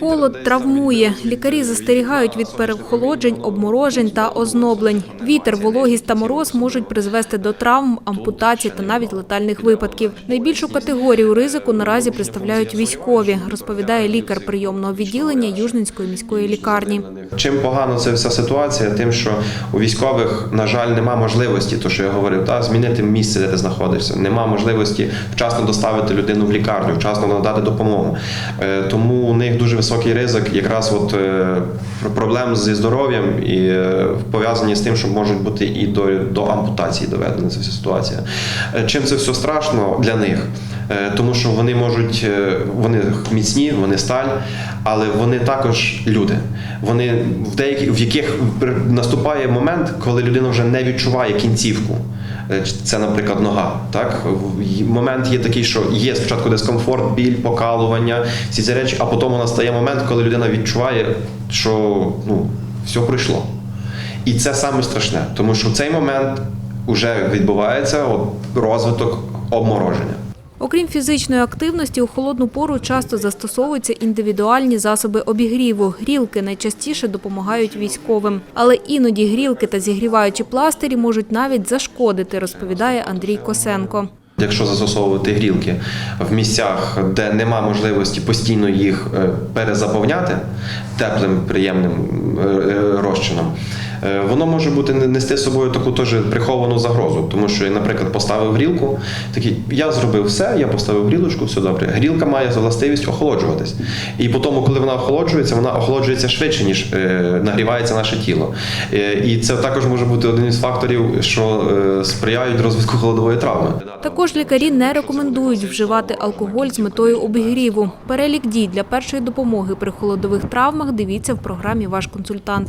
Холод травмує. Лікарі застерігають від переохолоджень, обморожень та озноблень. Вітер, вологість та мороз можуть призвести до травм, ампутацій та навіть летальних випадків. Найбільшу категорію ризику наразі представляють військові, розповідає лікар прийомного відділення Южненської міської лікарні. Чим погано це вся ситуація, тим, що у військових, на жаль, нема можливості, то що я говорив, та змінити місце, де ти знаходишся. Нема можливості вчасно доставити людину в лікарню, вчасно надати допомогу. Е, Тому у них дуже високий ризик, якраз от е, проблем зі здоров'ям і е, пов'язані з тим, що можуть бути і до, до ампутації доведена ця вся ситуація. Е, Чим це все страшно для них? Е, Тому що вони можуть, е, вони міцні, вони сталь, але вони також люди. Вони в деяких в яких наступає момент, коли людина вже не відчуває кінцівку. Е, Це, наприклад, нога. Так момент є такий, що є спочатку дискомфорт, біль, покалування, всі ці речі, а потім настає момент, коли людина відчуває, що ну все пройшло. І це саме страшне, тому що в цей момент вже відбувається розвиток обмороження. Окрім фізичної активності, у холодну пору часто застосовуються індивідуальні засоби обігріву. Грілки найчастіше допомагають військовим. Але іноді грілки та зігріваючі пластирі можуть навіть зашкодити, розповідає Андрій Косенко. Якщо застосовувати грілки в місцях, де нема можливості постійно їх е, перезаповняти теплим приємним е, е, розчином, воно може бути нести з собою таку теж приховану загрозу. Тому що, наприклад, поставив грілку, такий я зробив все, я поставив грілочку, все добре. Грілка має властивість охолоджуватись. І по тому, коли вона охолоджується, вона охолоджується швидше, ніж е, нагрівається наше тіло. Е, І це також може бути один із факторів, що е, сприяють розвитку холодової травми. Також лікарі не рекомендують вживати алкоголь з метою обігріву. Перелік дій для першої допомоги при холодових травмах дивіться в програмі Ваш консультант.